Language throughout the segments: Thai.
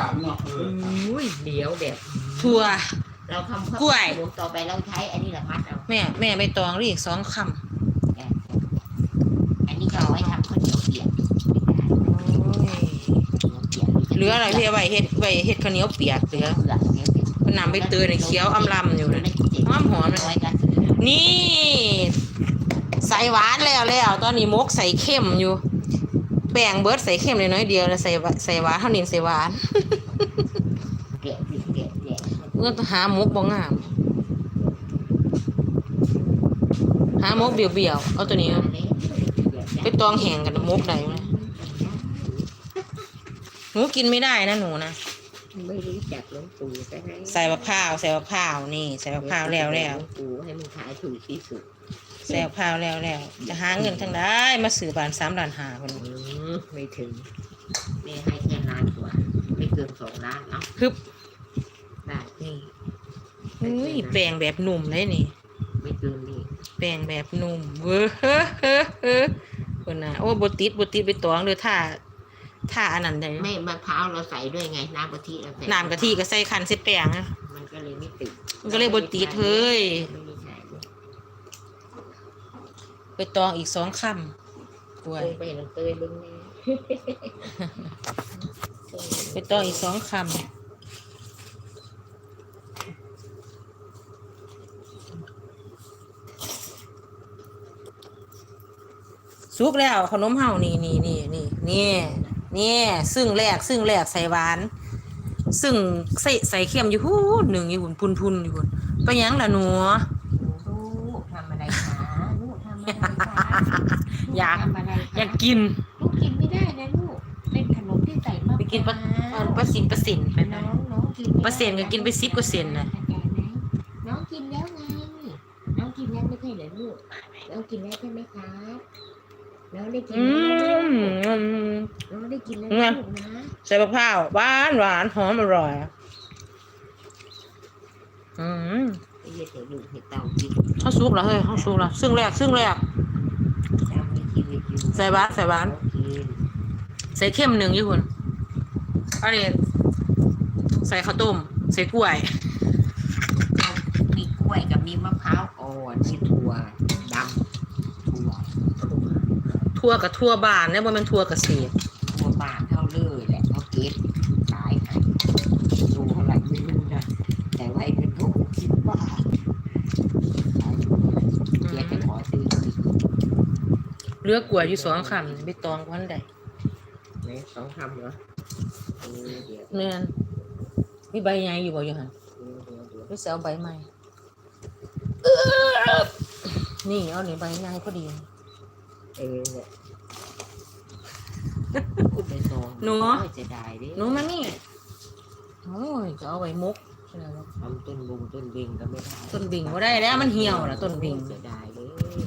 ากาศมันเนาะเอออุ้ยเดี๋ยวแบบถั่วเราทำข้าวกล้วย วงต่อไปเราใช้อันนี้แหละมัดเอาแม่ แม่ใบตองเรียกสองคอันนี้ก็เอาไว้ทำข้าวเหนียวเปียกำโอ้ยเปียกเหลืออะไรพี่เอาไว้เฮ็ดไว้เฮ็ดข้าวเหนียวเปียกเหลือเผือกเนี่ยเป็นมันนำใบเตยในเคี้ยวอำลำอยู่เลยหอมหอมเลยไว้กันนี่ ใส่หวานแล้วแล้ว ตอนนี้มกใส่เข้มอยู่ แป้งเบิร์ดใส่เข้มเลยน้อยเดียวแล้วใส่หวานใส่หวานเท่านี้ใส่หวานเปียกเปียกเปียกเปียกเมื่อหามุกบ่งาม หามุกเบี่ยวๆเอาตัวนี้เอาไปตองแห้งกันมุกได้ไหมหนูกินไม่ได้นะหนูนะไม่รู้จักหลวงปู่ซะให้ใส่มะพร้าวใส่มะพร้าวนี่ ใส่มะพร้าวแล้วแล้วหงปู่ให้มันขายถูกที่สุด ใส่มะพร้าวแล้วแล้วจะหาเงินทางได้มาสื่อบานสามล้านหาคนอืมไม่ถึงแม่ให้แค่ล้านกว่าไม่เกินสองล้านเนาะฮึบได้นี่อุ้ยแป้งแบบหนุ่มเลยนี่ ไม่เกินนี่แป้งแบบหนุ่มเว้อเฮ้อเฮ้อเฮ้อคนน่ะโอ้บติดบติดไปตองเด้อถ้าถ้าอันนั้นได้ไม่มะพร้าวเราใส่ด้วยไงน้ำกะทิเราใส่น้ำกะทิก็ใส่คันใส่แป้งนะมันก็เลยไม่ติดมันก็เลยบ่ติดเฮ้ยไม่ได้ใส่เลย ไปตองอีกสองคำกล้วยเตยไปน้ำเตยเบึงแน่ไปตองอีกสองคำสุกแล้วขนมเฮานี่นี่นี่นี่นี่นี่ซึ่งแรกซึ่งแรกใส่หวาน ซึ่งใส่ใส่เค็มอยู่หูหนึ่งอยู่หุ่นพุนพุนอยู่หุ่นไปหยังล่ะหนู ลูกทำอะไรคะลูกทำอะไรคะลูก อยาก ทำอะไรคะอยากกิน ลูกกินไม่ได้นะลูก เป็นขนมที่ใส่มะพร้าวไปกินปลาเอ่อปลาสินปลาสินไปน้นะองน้องกินเปอร์เซ็นต์ก็กินไป10เปอร์เซ็นต์น่ะ น้องกินแล้วไง น้องกินแล้วไม่ใช่เหรอลูก น้องกินแล้วใช่ไหมคะน้องได้กินอืแล้วมอืมน้องได้กินแล้วไงนะลูกนะ ใส่มะพร้าวหวานหวานหอมอร่อย อืมไอ้เหี้ยเดี๋ยวลูกให้เต่ากิน ข้าวสุกแล้วเฮ้ยข้าวสุกแล้วซึ่งแรกซึ่งแรกเต่าไม่กินไม่กินใส่หวานใส่หวานกินใส่เข้มหนึ่งอยู่คุณอันนี้ใส่ข้าวต้ม ใส่กล้วย มีกล้วยกับมีมะพร้าวอ่อนมีถั่วดำถั่วถั่วทั่วกับทั่วบานเนี่ยบ่แมันทั่วกับเสีย ถั่วบาทเท่าเลยแหละเขาเก็บขายให้ดูเท่าไหร่ไม่รู้นะแต่ว่าไอ้เป็นพวกสิบบาทขายถูกเดี๋ยวจะขอซื้ออีก เห ลือกล้วยอยู่สองคำไม่ตองวันใดไหนสองคำเหรอเออเดี๋ยวแม่นมีใบใหญ่อยู่บ่อยู่หันเดี๋ยวเดี๋ยวเดี๋ยวหรือสิเอาใบใหม่นี่เอานี่ใบใหญ่พอดีเออเนี่ยพูดไปสองหนูโอ้ยจะได้ดิหนูมานี่โอ้ยจะเอาไว้มุกใช่ไหมวะทำต้นบุงต้นบิงก็ไม่ได้ต้นบิ่งว่าได้แล้วมันเหี่ยวแล้วต้นบิ่งจะได้เลย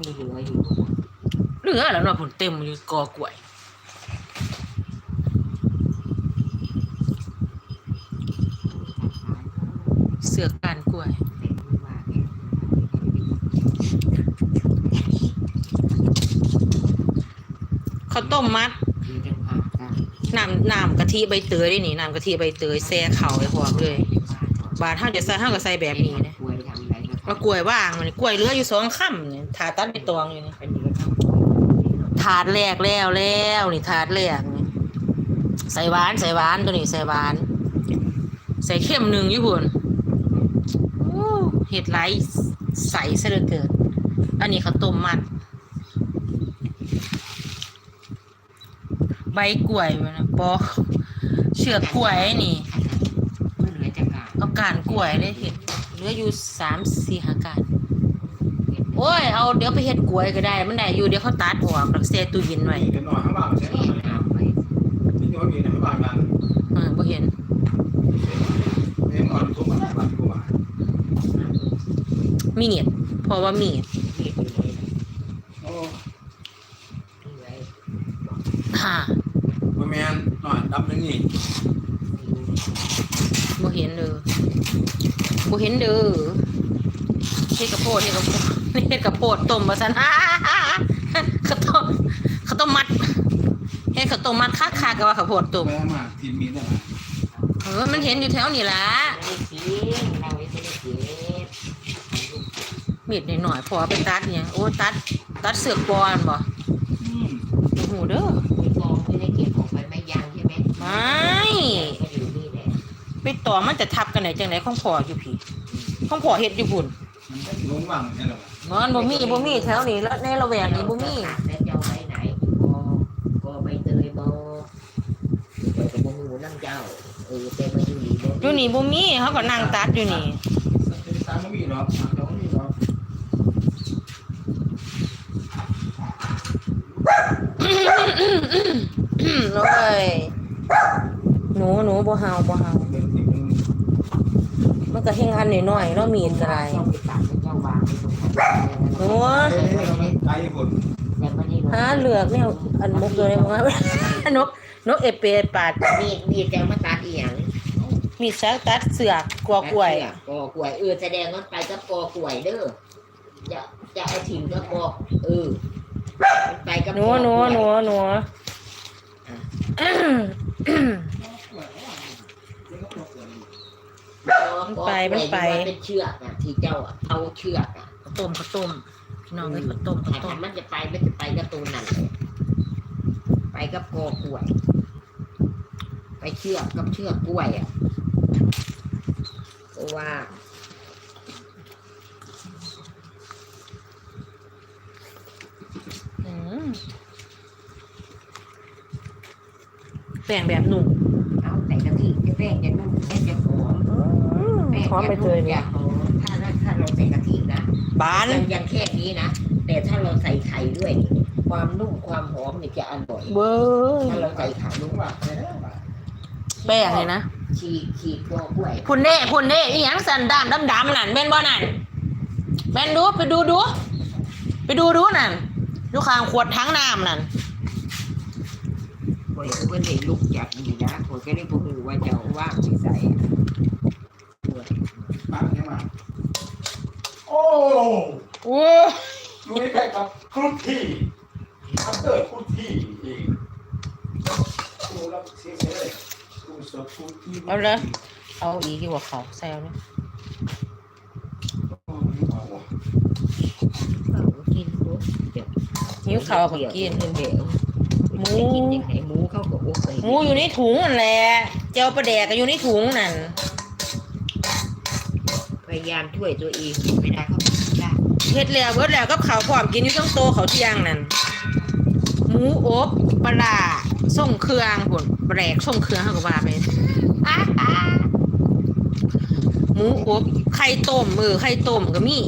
มีเหลืออยู่ เหลือแล้วเนาะผลเต็มอยู่กอกล้วยเสือกการกล้วยข้าวต้มมัดน้ำน้ำกะทิใบเตยได้นี่น้ำกะทิใบเตยแซ่เข่าไอ้พวกเลย บาทเท่าจะใส่เท่ากับใส่แบบนี้นะกล้วยทำอะไรก็เอากล้วยว่างมันกล้วยเหลืออยู่สองค่ำเนี่ยถาดตัดใบตองอยู่นี่ ถาดแรกแล้วแล้วนี่ถาดแรกนี่ใส่หวานใส่หวานตัวนี้ใส่หวาน ใส่เข้มหนึ่งอยู่พุ่นโอ้เห็ดไรใสซะเหลือเกินอันนี้ข้าวต้มมัด ใบกล้วยมันนะปอกเชือกกล้วยนี่ไม่เหลือจากการเอาการกล้วยได้เห็ดเหลืออยู่สามสี่หาการโอ้ยเอาเดี๋ยวไปเห็ดกล้วยก็ได้ มันได้อยู่เดี๋ยวเขาตัดออกแล้วเสียตู้เย็นไว้เห็นหน่อยข้างบ้านใช่ไหมแค่เอาไปนี่ก็มีในบ้านกันเออบ่เห็นเห็นอ่อนทุ่มบ้านกูมามีดเพราะว่ามีดเรียกอยู่เลยโอ้นี่ไว้ฮ่าบ่แม่นหน่อยดำนึงนี่บ่เห็นเด้อบ่เห็นเด้อเฮ็ดกระโพดเฮ็ดกระโพด เฮ็ดกระโพดต้มว่าซั่นฮ่าข้าวต้มข้าวต้มมัดเฮ็ดนข้าวต้มมัดคักคากับว่าข้าวโพดต้มแม่มาทีมมีได้ไหมเออมันเห็นอยู่แถวนี่ล่ะไม่ได้กินเราไม่ได้กินมีดหน่อยๆพอไปตัดเนี่ยโอ้ตัดตัดเสือกปอนบ่อืมโอ้โหเด้อไม่กองไม่ได้เก็บของไปไม่ยังใช่ไหมไม่ก็อยู่นี่แหละไปต่อมันจะทับกันไหนจังไหนของพ่ออยู่พี่ของพ่อเฮ็ดอยู่พุ่นมันก็ลงว่างใช่หรอ มันบ่มีบ่มีแถวนี้แล้วในละแวกนี้บ่มี แล้วจะเอาไว้ไหนกอกอใบเตยบอเปิดกับโมหูนั่งเจ้าเออแต่มาอยู่นี่บ่อยู่นี่บ่มีเขาก็นั่งตัดอยู่นี่ตามไม่มีหรอกตามไม่มีหรอกโอ้ยหนูหนูบ่เฮาบ่เฮาเป็นที่มันมันก็เฮงอันน้อยๆเนาะมีดก็ได้ เจ้าไปตัดให้เจ้าวางไว้ตรง นั้นหนูไก่คนแต่ไม่ได้ลงหาเลือกแนวอันมุกอยู่ในมือนกนกเอเปปาดมีดมีดแต่มาตัดอีหยังมีดซักตัดเสือกกลัวกล้วยกอกล้วยเออแสดงว่าไปกับกอกล้วยเด้อจะจะเอาถิ่นก็กอกเออมันไปกับหนูหนูหนูหนูมันไปมันไปเป็นเชือกอะที่เจ้าอะเอาเชือกอะข้าว ต้มข้าวต้มพี่น้องเอ้ยข้าวต้มข้าวต้ถ้ามมันจะไปมันจะไปกับตูนนั่นเลยไปกับกอกล้วย ไปเชือกกับเชือกกล้วยอะเพราะว่าอืมแป้งแบบหนุ่มเอาแต่กะทิจะแป้งจะนุ่มแป้งจะหอมแป้งหอมไปจะเลนุ่ยมเนี่จะย บานยังยังแค่นี้นะ แต่ถ้าเราใส่ไข่ด้วย ความนุ่มความหอมเนี่ยจะอร่อยเบ้ยถ้าเราใส่ไข่ลนุ่งมว่างใช่ไหมแป้งเลยนะฉีกฉีกตัวกล้วยพุ่นเน่พุ่นเน่อีหยังสันดำดำดำนั่นแม่นบ่นั่นแม่นดูไปดูดู ไปดูดูนั่นดูข้างขวดทั้งน้ำนั่นกล้วยก็ได้ลุกจากดีนะผมก็ได้พูดว่าจะเอาว่างที่ใส่กล้วยมาใช่ไหมโอ้โอ้ลุยไปกับครุฑที่อันเตอร์ครุฑที่อีกดูแล้วเสียเลยดูสดครุฑที่เอาอีกดีกว่าเขาใส่เอาเนี่ยกินปุ๊บหิวข้าวก็กินเดี๋ยวหมูกินยังไงหมูเข้ากับโอ๊กไปหมูอยู่ในถุงนั่นแหละเจียวปลาแดกก็อยู่ในถุงนั่นพ ยายามช่วยตัวเองไม่ได้เขาไม่ได้เฮ็ดแล้วเบิดแล้วกับข้าวพร้อมกินอยู่ทั้งโตเขาวเที่ยงนั่นหมูอบปลาร้าส่งเครื่องพุ่นแบรกส่งเครื่องเขาก็ว่าไปอะอะหมูอบไข่ต้มมือไข่ต้มก็มี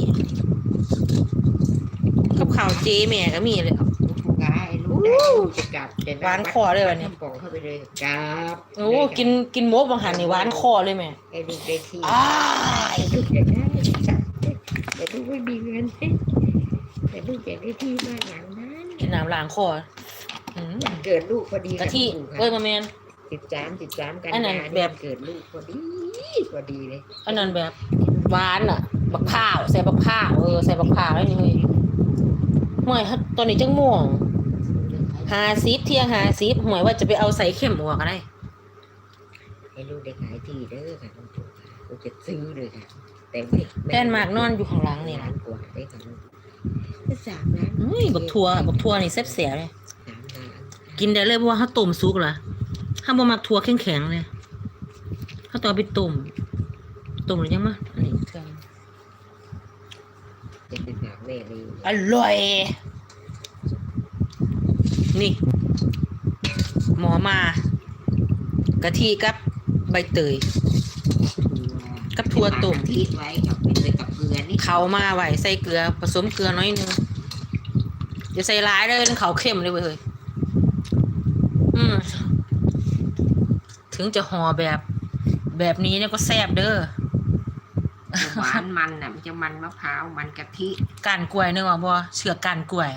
กับข้าวเจแม่ก็มีเลย กกายลูกได้ลูกจะกลับจะหวานคอเลยวันนี้ทำปองเข้าไปเลยกลับโอ้กินกินหมกบางหันนี่หวานคอเลยแม่ให้ลูกได้ที่อ้ายลูกจะได้แต่ลูกไม่มีเงินแต่ลูกอยากได้ที่บ้านหลังนั้นกินน้ำล้างคออืมเกิดลูกพอดีกะทิเอ้ยมาแมนสิบสามสิบสามกันอันนั้นยาแบบ เกิดลูกพอดีพอดีเลยอันนั้นแบบหวานอะบักพร้าวใส่บักพร้าวเออใส่บักพร้าวได้นี่เฮ้ยหมวยตอนนี้จังม่วง หาซิปเที่ยงหาซิปหมวยว่าจะไปเอาใส่เข็มหัวก็ได้ให้ลูกได้ขายที่เด้อค่ะลูกลูกจะซื้อเลยค่ะแต่ไม่แฟนมากนอนอยู่ข้างหลังนี่ล้านะนกว่าได้ค่ะลูกสามล้านเฮ้ยบักทัวบักทัวนี่แซ่บเสียเลยสามล้านกินได้เลยเพราะว่าเขาต้มซุกเหรอถ้าบ่มักทัวแข็งๆเลยเขาต้องเอาไปต้มต้มหรือยังมะอันนี้เครื่องจะเป็นแบบแม่เลยอร่อย นี่ หมอมากะทิกับใบเตย กับถั่วต้มทิไว้กับเป็นเลยกับเกลือนี่เขามาไหวใส่เกลือผสมเกลือน้อยนึงอย่าใส่ร้ายเลยมันเขาเข้มเลยเว้ยเฮ้ยอืมถึงจะห่อแบบแบบนี้เนี่ยก็แซ่บเด้อหวานมันน่ะมันจะมันมะพร้าวมันกะทิก้านกล้วยนึกว่าบ่เชือกก้านกล้วย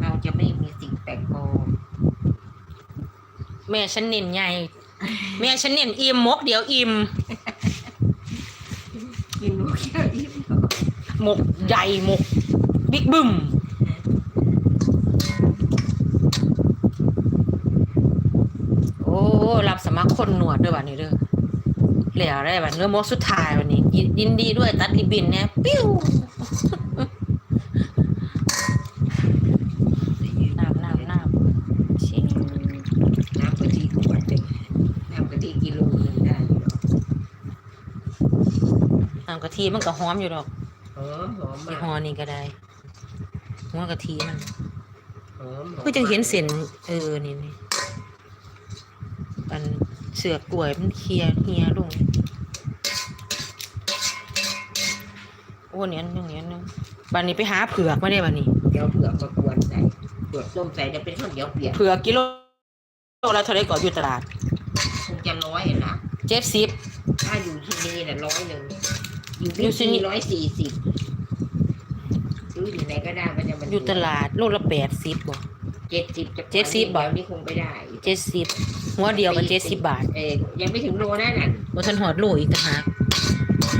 เราจะไม่มีสิ่งแปลกปลอม แม่ฉันเน้นใหญ่ แม่ฉันเน้นอิ่มมกเดี๋ยวอิ่มกินลูกแค่อิ่มหมกใหญ่หมกบิ๊กบึ้มอ้รับสมัครคนหนวดด้วยวันนี้เด้อแล้วได้บัดเนื้อมกสุดท้ายวันนี้ยินยินดีด้วยตัดริบบินเนี่ยปิ้วน้ำน้ำน้ำชิง น้ำกะทิขวดหนึ่งน้ำกะทิกิโลหนึงได้อยู่หรอก น้ำ กะทิมันก็หอมอยู่ดอกหอมหอมยี่มากห้อนี้ก็ได้หัวกะทิมันหอมคือจังเห็นเส้นเออนี่นี่อันเสือกกล้วยมันเคลียร์เฮียลงโอ้เนี่ยอันหนึงเนี่ยอันหนึงบันนี้ไปหาเผือกมาได้บันนี้ เดี๋ยวเผือกมากวนใส่เผือกต้มใส่จะเป็นข้าวเหนียวเปียกเผือกกิโลละเท่าไรก่อนอยู่ตลาดคงจะร้อยนะเจ็ดสิบถ้าอยู่ที่นี่น่ะร้อยหนึ่ง อยู่อยู่ที่ที่นี่นี่ร้อยสี่สิบซื้ออยู่ไหนก็ได้มันจะมันอยู่ตลาดโลละแปดสิบบ่ เจ็ดสิบเจ็ดสิบบบาทนี่คงไม่ได้เจ็ดสิบหัวเดียวก็เจ็ดสิบบาทเออยังไม่ถึงโลนั่นน่ะบ่ทันหอดโลอีกต่างหาก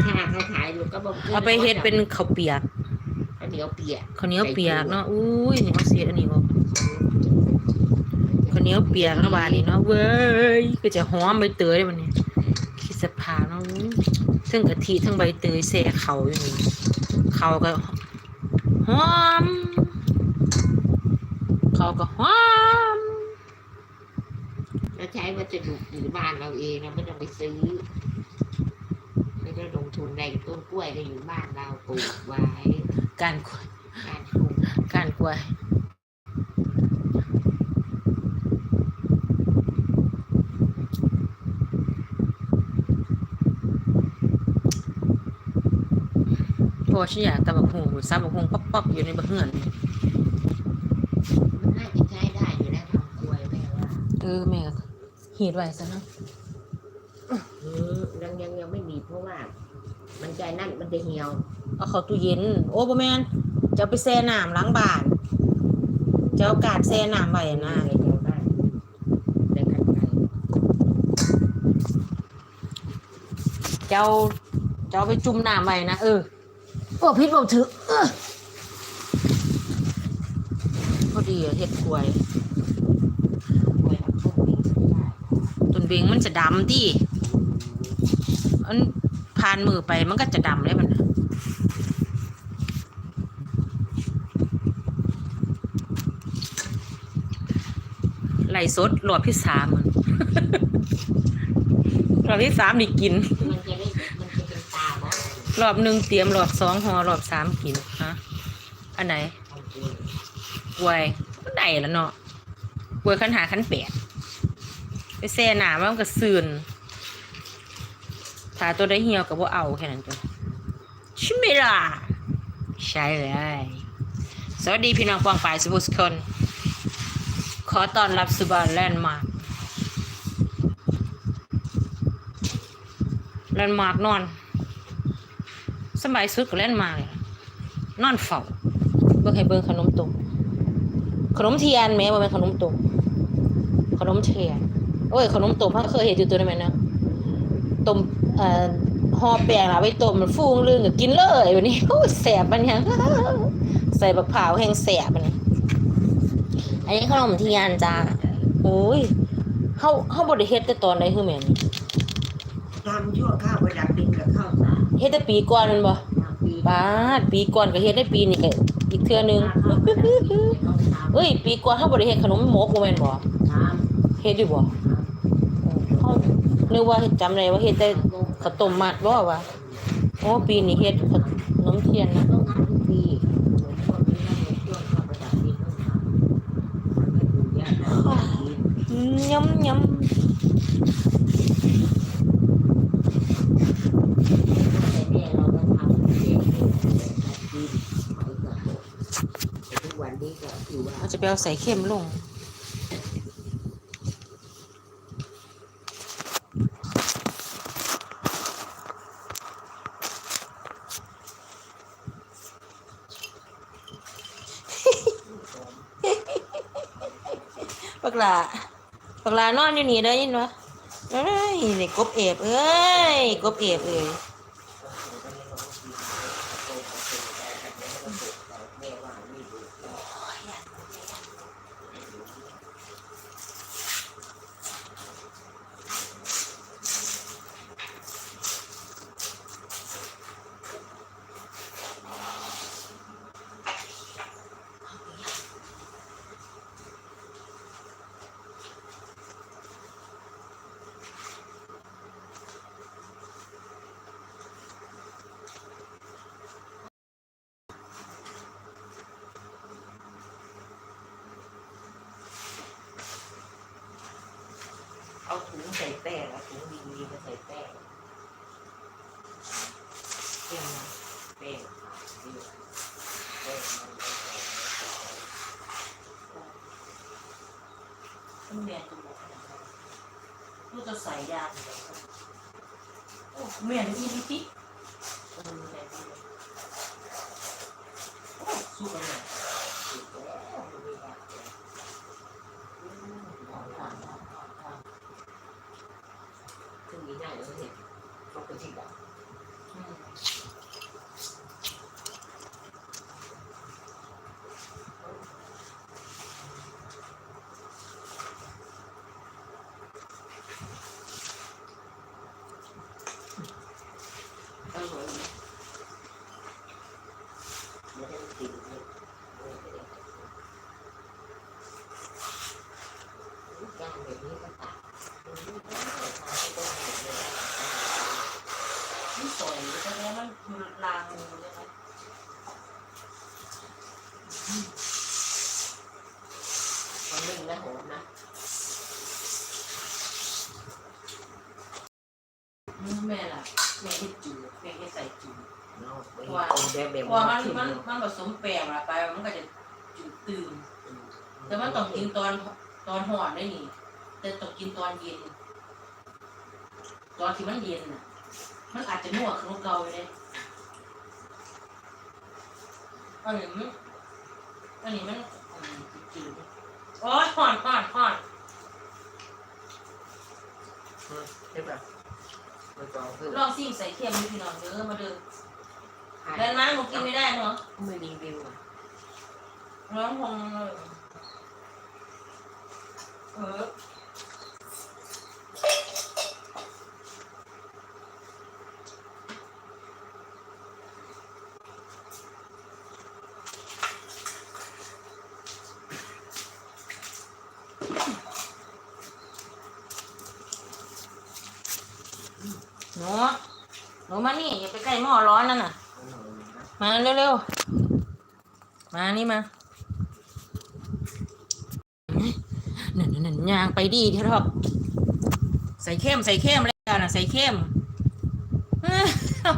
ถ้าเขาขายอยู่ก็บอกเอาไปเฮ็ดเป็นข้าวเปียกข้าวเหนียวเปียกข้าวเหนียวเปียกเนาะอุ้ยนี่เอาเสียอันนี้บ่ข้าวเหนียวเปียกเนาะบาดนี้เนาะเว้ยก็จะหอมใบเตยวันนี้คิดสภาพเนาะ อุ้ยทั้งกะทิทั้งใบเตยแซ่เขาอยู่นี่เขาก็หอมเขาก็หอมเราใช้วัสดุอยู่บ้านเราเองเราไม่ต้องไปซื้อไม่ได้ลงทุนในต้นกล้วยก็อยู่บ้านเราปลูกไว้การการปลูกการกล้วย เพราะว่าฉันอยากตำบักหุ่งซ้ำบักหุ่งป๊อกๆอยู่ในบักเหือนมันน่าจะใช้ได้อยู่แล้วทำกล้วยแม่ว่าเออแม่ก็หีดไว้ซะเนาะอืมยังยังยังไม่มีเพราะว่า มันใจนั่นมันจะเหี่ยวเอาเข้าตู้เย็น โอ้บ่แม่นจะเอาไปแช่น้ำล้างบ้านจะเอากาดแช่น้ำไว้อะนะในแถวบ้านในกันไกรจะเอาจะเอาไปจุ่มน้ำไว้นะเออ โอ้พิษบอกถือเอพอดีเฮ็ดกล้วยกล้วยต้นนี้ได้ต้นเบงมันจะดำดิอันผ่านมือไปมันก็จะดำเลยมันไหลสดรอบที่สามอะรอบที่สามนี่กินมันจะได้มัน รอบหนึ่งเตรียมรอบสองหอรอบสามกินฮะอันไหนกล้วยก็ได้แล้วเนาะกล้วยขันหาขันแปดไปแซ่หนามันก็ซื่นถ้าตัวได้เหี่ยวกับว่าเอาแค่นั้นตัวใช่ไหมล่ะใช่เลยสวัสดีพี่น้องปองปายสุภุสคน ขอต้อนรับสุบานแลนด์มาร์คแลนด์มาร์กนอน สบายสุดก็แลนมาเลยนอนเฝ้าเบิ่งให้เบิ่งขนมตกขนมเทียนแม้ว่เป็นขนมตกขนมเทียนโอ้ยขนมตกพักเคยเห็นอยู่ตัวนั้นไหมเนาะต้มเอ่อห่อแป้งเอาไว้ต้มมันฟูงลื่นก็กินเลยวันนี้โอ้แสบมันเนี่ยใส่บักเผาแห้งแสบมันนี่อันนี้ขนมเทียนจ้าโอ้ยเฮาเฮาบ่ได้เฮ็ดแต่ตอนใดคือแม่นทำชั่วข้าวประดับดิ เฮ็ดแต่ปีก่อนแมันบ่ทำปีบาดปีก่อนก็เฮ็ดได้ปีนี้ก็อีกเทื่อนึงข้าวประดับดินต้องทำเอ้ย ปีก่อนเฮาบ่ได้เฮ็ดขนมหมกบ่แม่นบ่ทำเฮ็ดอยู่บ่เฮานึกว่าเฮ็ดจำได้ว่าเฮ็ดแต่ข้าวต้มมัดบ่วะโอ้ปีนี้เฮ็ดขนมเทียนนะ ต้องทำทุกปีเหมือนพวกนี้นะในช่วงข้าวประดับดินต้องทำมันไม่ดูยากนะกิน ยำยำ แต่เนี่ยเราก็ทำเองเลยกินไว้ก่อนแต่ทุก วันนี้ก็คือว่าเราจะไปเอาใส่เค็มลง ปักหลาปักหลานอนอยู่นี่ได้ยินวะเอ้ยนี่กบเอบเอ้ย กบเอบเอ้ย เอาถุงใส่แป้งเอาถุงดีๆมาใส่แป้งแป้งนะแป้งดีแป้งมันไม่ต้องเรียนตัวบอกนะลูกจะใส่ยาโอ้เมียนอีลิติเออแต่ดีโอ้สู้กันเลยสู้แล้วไม่ยากเลยอืมหอมหอมหอมหอมหอม ซึ่งมีหน้าเราเห็นปกติแบบอร่อยนะไม่ได้ติดเลยย่างแบบนี้ก็ตัด นี่สวยใช่ไหมมันคือลางงูใช่ไหมมันนึ่งและหอมนะ แม่ล่ะแม่ให้จืดแม่ให้ใส่จืด เนาะไปต้ม แบบแบบเพราะว่ามันมันมันผสมแป้งละไปมันก็จะจืดตื่นแต่มันต้องกินตอนตอนห่อนได้นี่ แต่ต้องกินตอนเย็น ตอนที่มันเย็นน่ะ มันอาจจะนัวขึ้นกว่าเก่าไปเลยอันนี้มันอันนี้มันอืมจืดๆโอ้ยห่อนห่อนห่อนใช่ปะมันก็คือลองซิมใส่เค็มดูพี่น้องเด้อมาเด้อ แล้วน้ำหนูกินไม่ได้เนาะไม่รีวิวน้องคงเออหนูหนูมานี่อย่าไปใกล้หม้อร้อนนั่นน่ะ มาเร็วๆ มานี่มานั่นนั่นนั่นยางไปดีเถอะทอกใส่เข้มใส่เข้มแล้วนะใส่เข้ม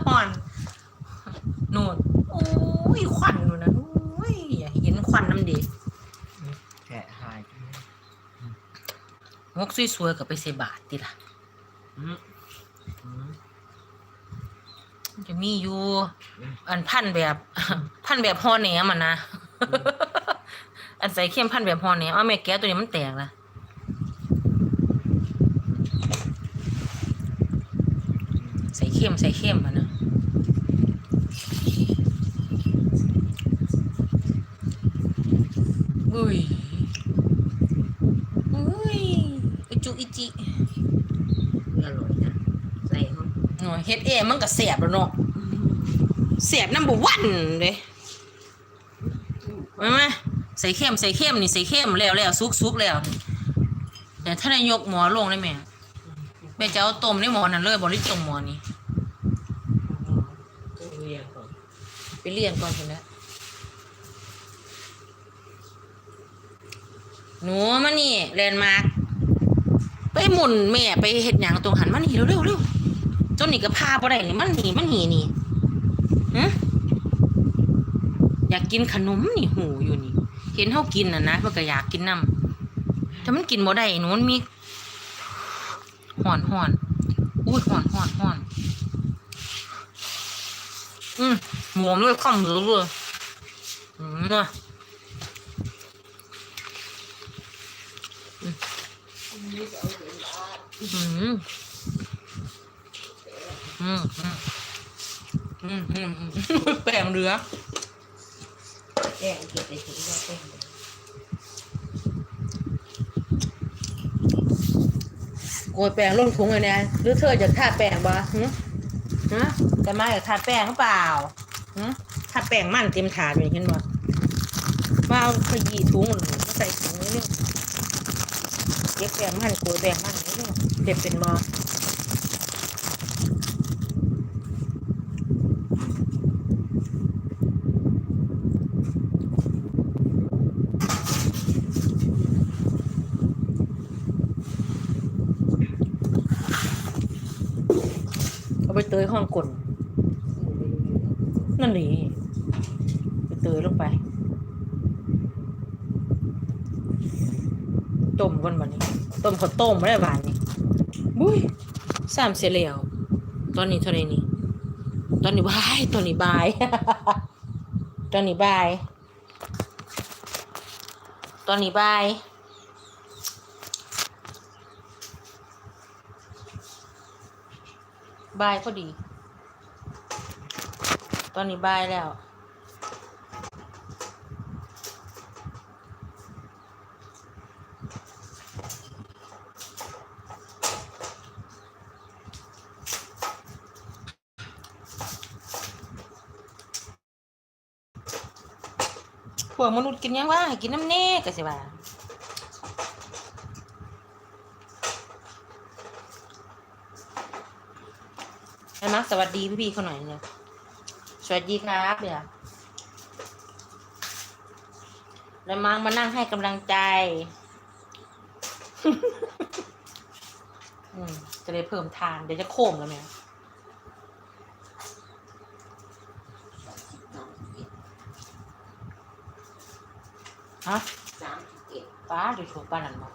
ห่อนนู่นโอ้ยควันนู่นนะโอ้ยอย่าเห็นควันน้ำดีแกะหายมกสวยๆกับไปใส่บาทติล่ะ อืมอืม มันจะมีอยู่อันพันแบบ พันแบบห่อแหนมอะนะอันใส่เข้มพันแบบห่อแหนมเอาแม่แก้วตัวนี้มันแตกละใส่เข้มใส่เข้มอะนะอุ้ยอุ้ยอิจุอิจิอร่อยนะใส่ห้องหน่อยเฮ็ดเองมันก็แสบแล้วเนาะ แสบน้ำบุวันเลยมาไหมใส่เข้มใส่เข้มนี่ใส่เข้มแล้วแล้วซุกซุกแล้วแต่ถ้านายกหมอลงได้ไหมแม่จะเอาต้มในหมอนั่นเลยบริต้มหมอนี้เรียงก่อนไปเรียนก่อนเถอะนะหนูมานี่แลนมาร์กไปหมุนแม่ไปเห็ดหยังตรงหันมานี่เร็วเร็วเร็วจนนี่ก็พาบ่ได้นี่มันหนีมันหนีนี่ ฮะอยากกินขนมนี่หูอยู่นี่ เห็นเฮากินน่ะนะเพิ่นก็อยากกินนํแต่มันกินบ่ได้หนูมันมีห่อนห่อนอุ้ยห่อนห่อนห่อนอืมหมวมเลยข้ามมือเลยอืมน่ะอืมอืมอืม อืมอืมอืมแป้งเรือแกงเก็บในถุงแล้วแป้งเลยโกยแป้งลงถุงเลยเนี่ยหรือเธอจะทาแป้งบ่ฮะฮะจะมาจะทาแป้งหรือเปล่าฮะทาแป้งมันเต็มถาดอยู่เห็นบ่มาเอาขยี้ถุงหรือใส่ถุงนี่เก็บแป้งมันโกยแป้งมันนี่เก็บเป็นบ่ ยห้องกลนั่นนี่ไปเตยลงไป ต้มก่อนบัดนี้ ต้มข้าวต้มไม่ได้บานนี้บุ้ยสามเสียแล้วตอนนี้เท่าไรนี่ ตอนนี้บาย ตอนนี้บาย ตอนนี้บาย ตอนนี้บาย บายพอดี ตอนนี้บายแล้ว พวกมนุษย์กินยังวะให้กินน้ำเน่ก็สิว่า ไอ้มักสวัสดีพี่ๆเขาหน่อยเลยสวัสดีครับเดี๋ยวแล้วมังมานั่งให้กำลังใจอืมจะได้เพิ่มทาน เดี๋ยวจะโค้มแล้วไหมฮะป้าดูถูกป้านันมา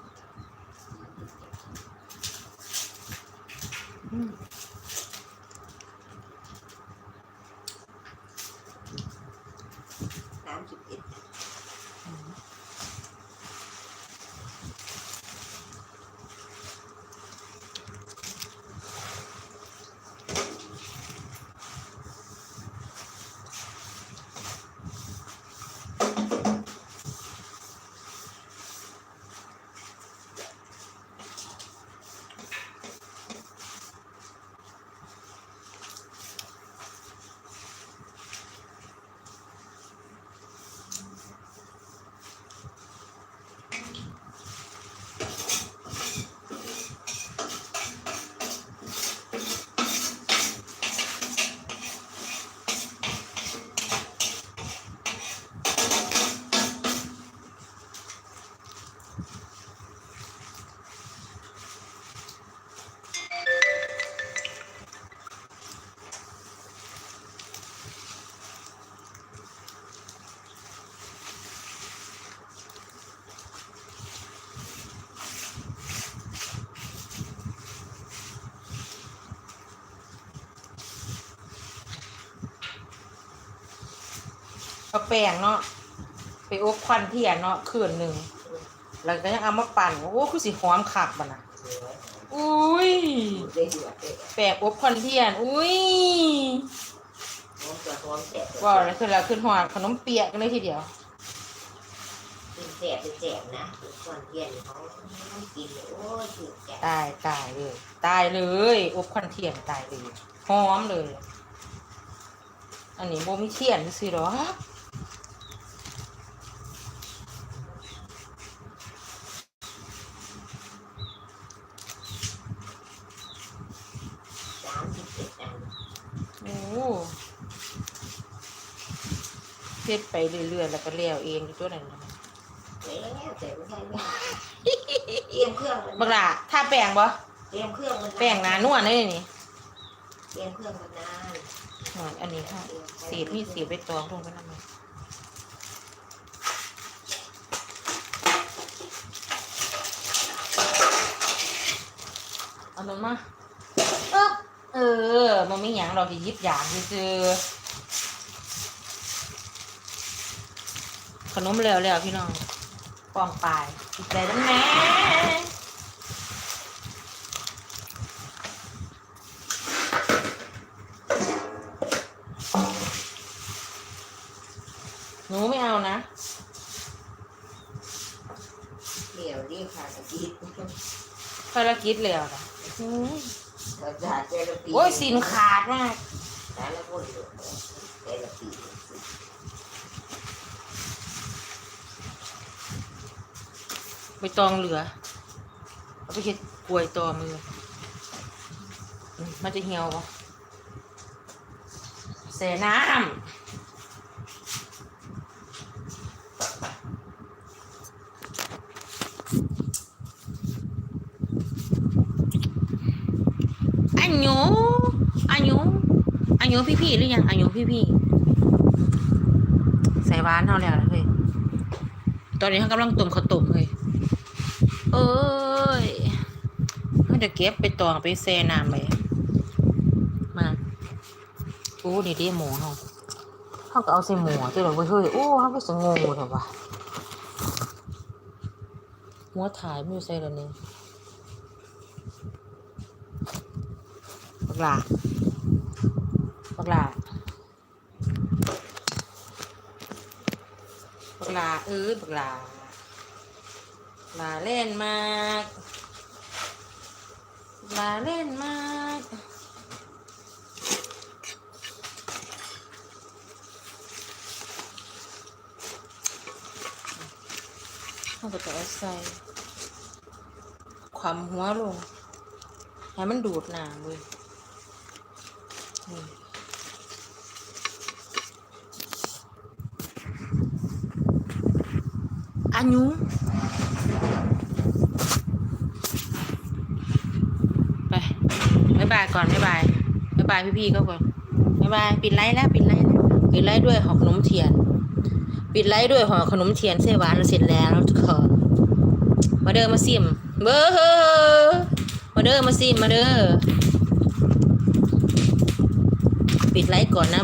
แป้งเนาะไปอบควันเทียนเนาะคืนหนึ่งแล้วก็ยังเอามาปั่นโอ้คือสิหอมขักบ่นะอุ้ยได้เดือดเลยแป้งอบควันเทียนอุ้ยพร้อมจะพร้อมแสบว้าวแล้วคือแล้วขึ้นหอดขนมเปียกกันเลยทีเดียวกินแสบเป็นแสบนะก่อนเทียนเขาต้องกินเลยโอ้ยถูกใจตายตายเลยตายเลยอบควันเทียนตายเลยหอมเลย อันนี้โบมีเทียนซื้อหรอก สามสิบเอ็ดอัน โอ้เฮ็ดไปเรื่อยๆแล้วก็เลี้ยวเองอยู่ตัวนั้นน่ะแล้วแต่ไม่ใช่ไม่เตรียมเครื่องมันบักหล่ะถ้าแป้งบ่เตรียมเครื่องมันแป้งหนานวลเลยนี่เตรียมเครื่องมันนานหน่อยอันนี้ค่ะสีดมีสีดไปตองลงไปนั่นเลยเอามันมาเอ๊บเออมันไม่หยังเราจะยิบหยางซื้อๆ ขนมแล้วแล้วพี่น้องปองปลายติดใจน้ำแม่หนูไม่เอานะเดี๋ยวรีบค่ะกะทิภารกิจแล้วนะอืมเราจะเจลปีโอ้ยสินขาดมากแต่ละคนเจลปี ไปตองเหลือ เอาไปเฮ็ดกล้วยตอมือ มันจะเหี่ยวปะเสน้ำอันหนูอายุอายุพี่ๆหรือยังอายุพี่ๆใส่หวานเท่าแล้วนะเฮ้ยตอนนี้เขากำลังต้มข้าวต้มเฮ้ย เอ้ยเขาจะเก็บไปตองไปแช่น้ำไปมาโอ้นี่ดิหมูเขาเขาก็เอาใส่หมูที่เราไปเฮ้ยโอ้เขาก็สงงหมดเลยว่ะหัวถ่ายไม่ใส่แล้วนี่บักลาบักลาบักลาเออบักลา ลาเล่นมากลาเล่นมากเขาก็จะเอาใส่ความหัวลง ให้มันดูดน้ำเลยนี่อายุไปบ๊ายบายก่อนบ๊ายบาย บายพี่ๆเขาก่อนบ๊ายบายปิดไลฟ์แล้วปิดไลฟ์แล้วปิดไลฟ์ด้วยห่อขนมเทียน ปิดไลฟ์ด้วยห่อขนมเทียนเสหวานเราเสร็จแล้วทุกคนมาเดินมาซิมเบอร์มาเด้อมาซิมมาเด้อปิดไลฟ์ก่อนนะ